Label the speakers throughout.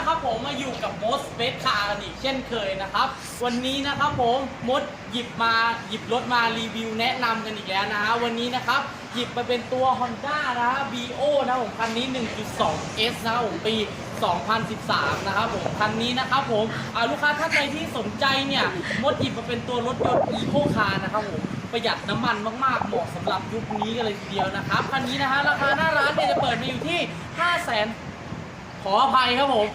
Speaker 1: นะครับผมมาอยู่กับมดสเปซคาร์กันอีกเช่นเคยนะครับ วันนี้นะครับผมมดหยิบมาหยิบรถมารีวิวแนะนำกันอีกแล้วนะฮะวันนี้นะครับหยิบมาเป็นตัว Honda นะฮะ BO นะผมคันนี้ 1.2 S นะผมปี 2013 นะครับผมคันนี้นะครับผมลูกค้าท่านใดที่สนใจเนี่ยมดหยิบมาเป็นตัวรถยนต์ Eco Car นะครับผมประหยัดน้ำมันมากๆ เหมาะสำหรับยุคนี้กันเลยทีเดียวนะครับ คันนี้นะฮะราคาหน้าร้านเนี่ยจะเปิดมาอยู่ที่5 0 0 0 0 0 ขออภัยครับผม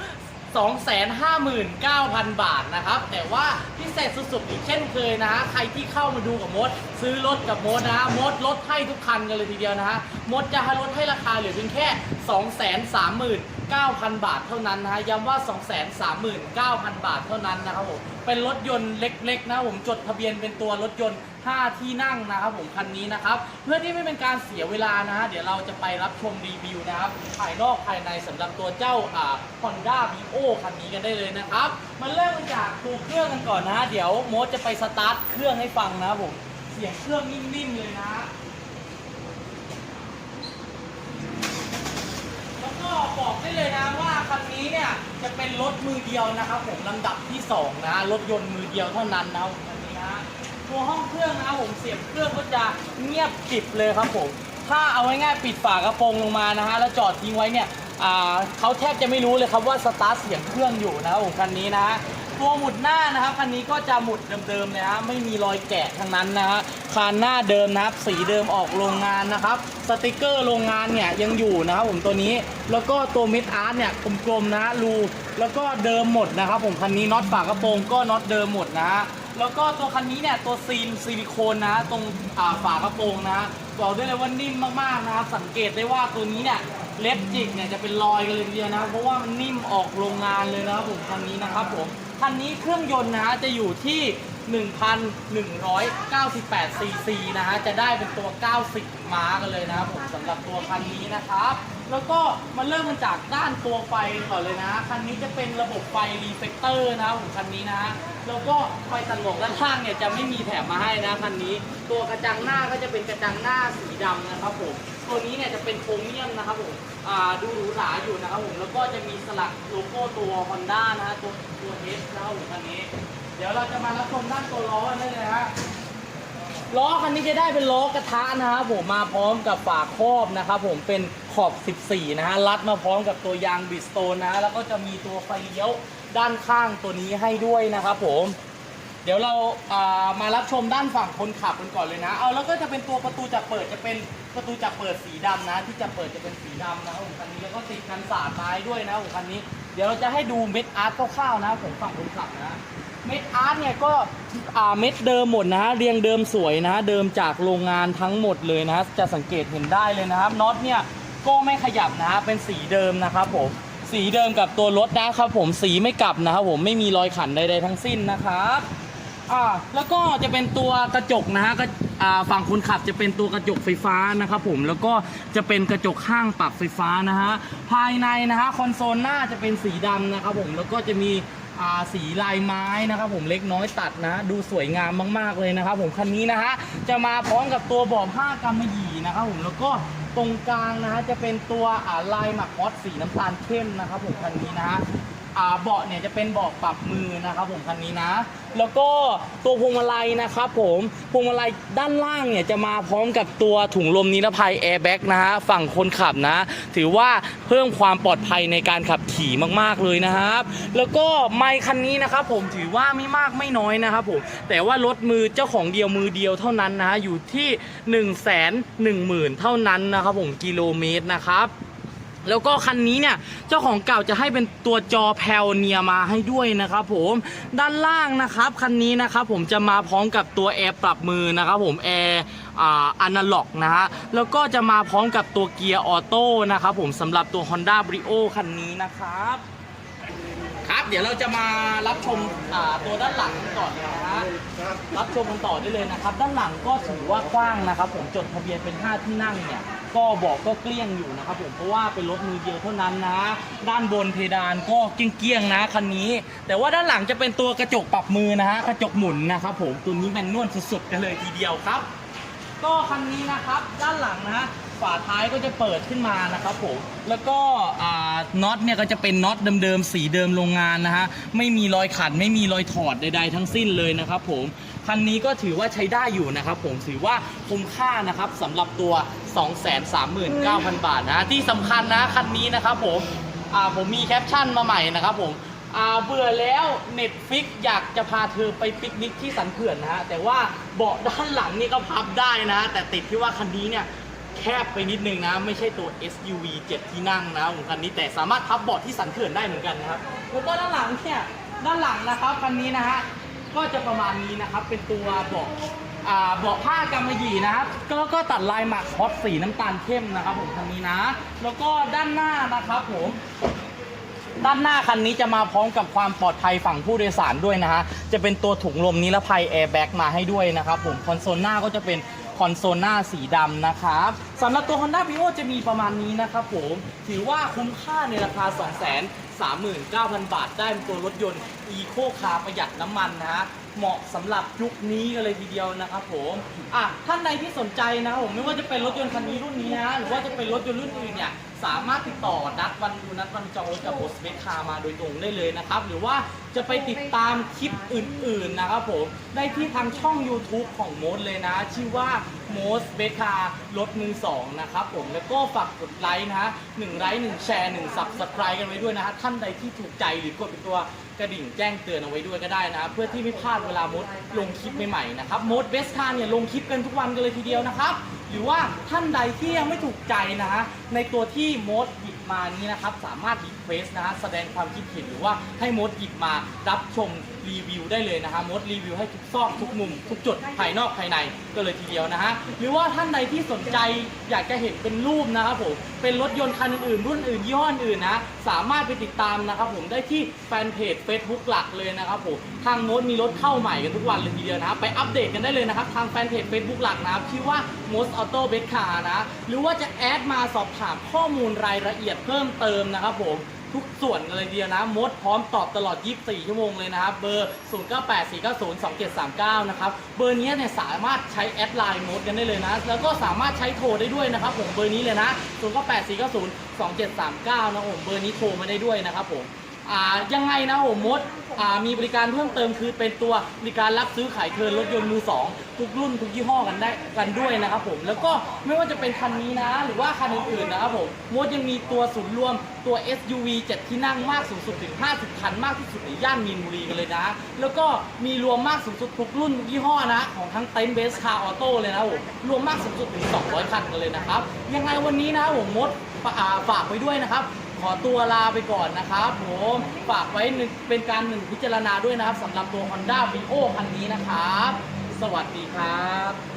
Speaker 1: 259,000 บาทนะครับ แต่ว่าพิเศษสุดๆอีกเช่นเคยนะฮะใครที่เข้ามาดูกับมด ซื้อรถกับมดนะฮะมดลดให้ทุกคันกันเลยทีเดียวนะฮะมดจะให้ลดให้ราคาเหลือเพียงแค่ 239,000 บาทเท่านั้นนะฮะย้ำว่า 239,000 บาทเท่านั้นนะครับผมเป็นรถยนต์เล็กๆนะผมจดทะเบียนเป็นตัวรถยนต์ 5 ที่นั่งนะครับผมคันนี้นะครับเพื่อที่ไม่เป็นการเสียเวลานะฮะเดี๋ยวเราจะไปรับชมรีวิวนะครับภายนอกภายในสำหรับตัวเจ้าอ่า Honda Vio คันนี้กันได้เลยนะครับมาเริ่มกันจากตัวเครื่องกันก่อนนะฮะเดี๋ยวโมดจะไปสตาร์ทเครื่องให้ฟังนะครับผมเสียงเครื่องนิ่มๆเลยนะฮะแล้วก็ บอกได้เลยนะว่าคันนี้เนี่ยจะเป็นรถมือเดียวนะครับผมลำดับที่สองนะรถยนต์มือเดียวเท่านั้นนะครับคันนี้นะตัวห้องเครื่องนะครับผมเสียบเครื่องก็จะเงียบกริบเลยครับผมถ้าเอาง่ายๆปิดฝากระโปรงลงมานะฮะแล้วจอดทิ้งไว้เนี่ยอ่าเขาแทบจะไม่รู้เลยครับว่าสตาร์ทเสียงเครื่องอยู่นะครับผมคันนี้นะฮะ ตัวหมุดหน้านะครับคันนี้ก็จะหมุดเดิมๆเลยฮะไม่มีรอยแกะทั้งนั้นนะฮะคานหน้าเดิมนะครับ สีเดิมออกโรงงานนะครับสติกเกอร์โรงงานเนี่ยยังอยู่นะครับผมตัวนี้แล้วก็ตัวมิดอาร์ตเนี่ยกลมๆนะรูแล้วก็เดิมหมดนะครับ ผมคันนี้น็อตฝากระโปรงก็น็อตเดิมหมดนะฮะแล้วก็ตัวคันนี้เนี่ยตัวซีนซิลิโคนนะตรงฝากระโปรงนะบอกได้เลยว่านิ่มมากๆนะครับสังเกตได้ว่าตัวนี้เนี่ย เล็บจิกเนี่ยจะเป็นรอยกันเลยทีเดียวนะเพราะว่ามันนิ่มออกโรงงานเลยนะครับผมคันนี้นะครับผมคันนี้เครื่องยนต์นะจะอยู่ที่ 1,198ซีซีนะฮะจะได้เป็นตัว 90 ม้ากันเลยนะครับผมสำหรับตัวคันนี้นะครับ แล้วก็มาเริ่มกันจากด้านตัวไฟก่อนเลยนะ คันนี้จะเป็นระบบไฟรีเฟกเตอร์นะครับผมคันนี้นะแล้วก็ไฟตัดหมอกด้านข้างเนี่ยจะไม่มีแถมมาให้นะคันนี้ ตัวกระจังหน้าก็จะเป็นกระจังหน้าสีดำนะครับผมตัวนี้เนี่ยจะเป็นโครเมียมนะครับผมดูหรูหราอยู่นะครับผมแล้วก็จะมีสลักโลโก้ตัว Honda นะฮะตัวตัวเอสนะครับผมคันนี้ เดี๋ยวเราจะมารับชมด้านตัวล้อกันได้เลยฮะล้อคันนี้จะได้เป็นล้อกระทะนะครับผมมาพร้อมกับฝาครอบนะครับผมเป็น ขอบ 14 นะฮะ รัดมาพร้อมกับตัวยางบิสโตนนะ แล้วก็จะมีตัวไฟเลี้ยวด้านข้างตัวนี้ให้ด้วยนะครับผม เดี๋ยวเราอ่ามารับชมด้านฝั่งคนขับกันก่อนเลยนะ เอาแล้วก็จะเป็นตัวประตูจับเปิดจะเป็นประตูจับเปิดสีดำนะ ที่จะเปิดจะเป็นสีดำนะครับผมคันนี้แล้วก็ติดกันสาดไม้ด้วยนะครับผมคันนี้ เดี๋ยวเราจะให้ดูเม็ดอาร์ตคร่าวๆนะผมฝั่งคนขับนะเม็ดอาร์ตเนี่ยก็เม็ดเดิมหมดนะฮะเรียงเดิมสวยนะฮะเดิมจากโรงงานทั้งหมดเลยนะฮะจะสังเกตเห็นได้เลยนะครับน็อตเนี่ย ก็ไม่ขยับนะฮะเป็นสีเดิมนะครับผมสีเดิมกับตัวรถนะครับผมสีไม่กลับนะครับผมไม่มีรอยขันใดๆทั้งสิ้นนะครับอ่าแล้วก็จะเป็นตัวกระจกนะฮะก็อ่าฝั่งคนขับจะเป็นตัวกระจกไฟฟ้านะครับผมแล้วก็จะเป็นกระจกข้างปรับไฟฟ้านะฮะภายในนะฮะคอนโซลหน้าจะเป็นสีดำนะครับผมแล้วก็จะมีอ่าสีลายไม้นะครับผมเล็กน้อยตัดนะดูสวยงามมากๆเลยนะครับผมคันนี้นะฮะจะมาพร้อมกับตัวเบาะผ้ากำมะหยี่นะครับผมแล้วก็ ตรงกลางนะฮะจะเป็นตัวอ่าลายหมักฮอตสีน้ำตาลเข้มนะครับผมคันนี้นะฮะ อ่าเบาะเนี่ยจะเป็นเบาะปรับมือนะครับผมคันนี้นะ แล้วก็ตัวพวงมาลัยนะครับผมพวงมาลัยด้านล่างเนี่ยจะมาพร้อมกับตัวถุงลมนิรภัยแอร์แบ็กนะฮะฝั่งคนขับนะ ถือว่าเพิ่มความปลอดภัยในการขับขี่มาก ๆเลยนะครับ แล้วก็ไมค์คันนี้นะครับผมถือว่าไม่มากไม่น้อยนะครับผมแต่ว่ารถมือเจ้าของเดียวมือเดียวเท่านั้นนะอยู่ที่1นึ่งแสนหนึ่งหมื่นเท่านั้นนะครับผมกิโลเมตรนะครับ แล้วก็คันนี้เนี่ยเจ้าของเก่าจะให้เป็นตัวจอแพลเนียมาให้ด้วยนะครับ ผมด้านล่างนะครับคันนี้นะครับผมจะมาพร้อมกับตัวแอร์ปรับมือนะครับผมแอร์อ่าอนาล็อกนะฮะแล้วก็จะมาพร้อมกับตัวเกียร์ออโต้นะครับผมสำหรับตัว Honda Brio คันนี้นะครับ ครับเดี๋ยวเราจะมารับชมอ่าตัวด้านหลังกันก่อนนะฮะ รับชมกันต่อได้เลยนะครับ ด้านหลังก็ถือว่ากว้างนะครับ ผมจดทะเบียนเป็น 5 ที่นั่งเนี่ยก็บอกก็เกลี้ยงอยู่นะครับผมเพราะว่าเป็นรถมือเดียวเท่านั้นนะ ด้านบนเพดานก็เกลี้ยงๆนะคันนี้ แต่ว่าด้านหลังจะเป็นตัวกระจกปรับมือนะฮะกระจกหมุนนะครับผมตัวนี้แมนนวลสุดๆกันเลยทีเดียวครับ ก็คันนี้นะครับด้านหลังนะฮะฝาท้ายก็จะเปิดขึ้นมานะครับผมแล้วก็น็อตเนี่ยก็จะเป็นน็อตเดิมๆสีเดิมโรงงานนะฮะไม่มีรอยขัดไม่มีรอยถอดใดๆทั้งสิ้นเลยนะครับผมคันนี้ก็ถือว่าใช้ได้อยู่นะครับผมถือว่าคุ้มค่านะครับสำหรับตัว 239,000 บาทนะที่สำคัญนะคันนี้นะครับผมผมมีแคปชั่นมาใหม่นะครับผม เบื่อแล้วเน็ตฟิกอยากจะพาเธอไปปิกนิกที่สันเขื่อนนะฮะแต่ว่าเบาะด้านหลังนี่ก็พับได้นะ แต่ติดที่ว่าคันนี้เนี่ยแคบไปนิดนึงนะ ไม่ใช่ตัว SUV 7 ที่นั่งนะของคันนี้แต่สามารถพับเบาะที่สันเขื่อนได้เหมือนกันนะครับแล้วก็ด้านหลังเนี่ยด้านหลังนะครับคันนี้นะฮะก็จะประมาณนี้นะครับเป็นตัวเบาะอ่าเบาะผ้ากำมะหยี่นะครับก็ก็ตัดลายหมักฮอตสีน้ำตาลเข้มนะครับผมคันนี้นะ แล้วก็ด้านหน้านะครับผม ด้านหน้าคันนี้จะมาพร้อมกับความปลอดภัยฝั่งผู้โดยสารด้วยนะฮะ จะเป็นตัวถุงลมนิรภัยแอร์แบ็กมาให้ด้วยนะครับผม คอนโซลหน้าก็จะเป็นคอนโซลหน้าสีดำนะครับสำหรับตัว Honda v i o จะมีประมาณนี้นะครับผม ถือว่าคุ้มค่าในราคา 2 3 9 0 0 0 บาท ได้เป็นตัวรถยนต์ Eco Car ประหยัดน้ำมันนะฮะ เหมาะสำหรับยุคนี้กันเลยทีเดียวนะครับผมอะท่านใดที่สนใจนะครับผมไม่ว่าจะเป็นรถยนต์คันนี้รุ่นนี้นะหรือว่าจะเป็นรถยนต์รุ่นอื่นเนี่ยสามารถติดต่อนัดวันดูนัดวันจองรถกับโบสเปคคามาโดยตรงได้เลยนะครับ หรือว่าจะไปติดตามคลิปอื่นๆนะครับผมได้ที่ทางช่อง YouTube ของโมดเลยนะ ชื่อว่าโมสเบคารถมือสองนะครับผมแล้วก็ฝากกดไลค์นะหนึ่งไลค์หนึ่งแชร์หนึ่งสับสไครต์กันไว้ด้วยนะฮะท่านใดที่ถูกใจหรือกดเป็นตัวกระดิ่งแจ้งเตือนเอาไว้ด้วยก็ได้นะเพื่อที่ไม่พลาดเวลามดลงคลิปใหม่ๆนะครับมดเบสคาเนี่ยลงคลิปกันทุกวันกันเลยทีเดียวนะครับ หรือว่าท่านใดที่ยังไม่ถูกใจนะฮะในตัวที่มดหยิบ มานี้นะครับ สามารถรีเควสนะฮะแสดงความคิดเห็นหรือว่าให้มดหยิบมารับชมรีวิวได้เลยนะฮะมดรีวิวให้ทุกซอกทุกมุม ทุกจุดภายนอกภายในก็เลยทีเดียวนะฮะหรือว่าท่านใดที่สนใจอยากจะเห็นเป็นรูปนะครับผมเป็นรถยนต์คันอื่นๆรุ่นอื่นยี่ห้ออื่นนะสามารถไปติดตามนะครับผมได้ที่แฟนเพจ Facebook หลักเลยนะครับผมทางโน้ตมีรถเข้าใหม่กันทุกวันเลยทีเดียวนะครับไปอัปเดตกันได้เลยนะครับทางแฟนเพจ Facebook หลักนะครับชื่อว่า Most Auto b e t Car นะหรือว่าจะแอดมาสอบถามข้อมูลรายละเอียดเพิ่มเติมนะครับผมทุกส่วนเลยเดียวนะมดพร้อมตอบตลอด 24 ชั่วโมงเลยนะครับ เบอร์ 0984902739 นะครับ เบอร์นี้เนี่ยสามารถใช้แอดไลน์มดกันได้เลยนะ แล้วก็สามารถใช้โทรได้ด้วยนะครับผม เบอร์นี้เลยนะ 0984902739 นะผม เบอร์นี้โทรมาได้ด้วยนะครับผม ยังไงนะผมมดมีบริการเพิ่มเติมคือเป็นตัวบริการรับซื้อขายเทิร์นรถยนต์มือสองทุกรุ่นทุกยี่ห้อกันได้กันด้วยนะครับผมแล้วก็ไม่ว่าจะเป็นคันนี้นะ หรือว่าคันอื่นๆนะครับผมมดยังมีตัวศูนย์รวมตัว SUV 7 ที่นั่งมากสูงสุดถึง 50 คันมากที่สุดในย่านมีนบุรีกันเลยนะ แล้วก็มีรวมมากสูงสุดทุกรุ่นยี่ห้อนะ ของทั้งเต็นเบสคาร์ออโต้เลยนะครับผมรวมมากสูงสุดถึง 200 คันกันเลยนะครับ ยังไงวันนี้นะผมมดฝากไว้ด้วยนะครับ อตัวลาไปก่อนนะครับผมฝากไว้เป็นการหนึ่งพิจารณาด้วยนะครับสำหรับตัว Honda v i o คันนี้นะครับ สวัสดีครับ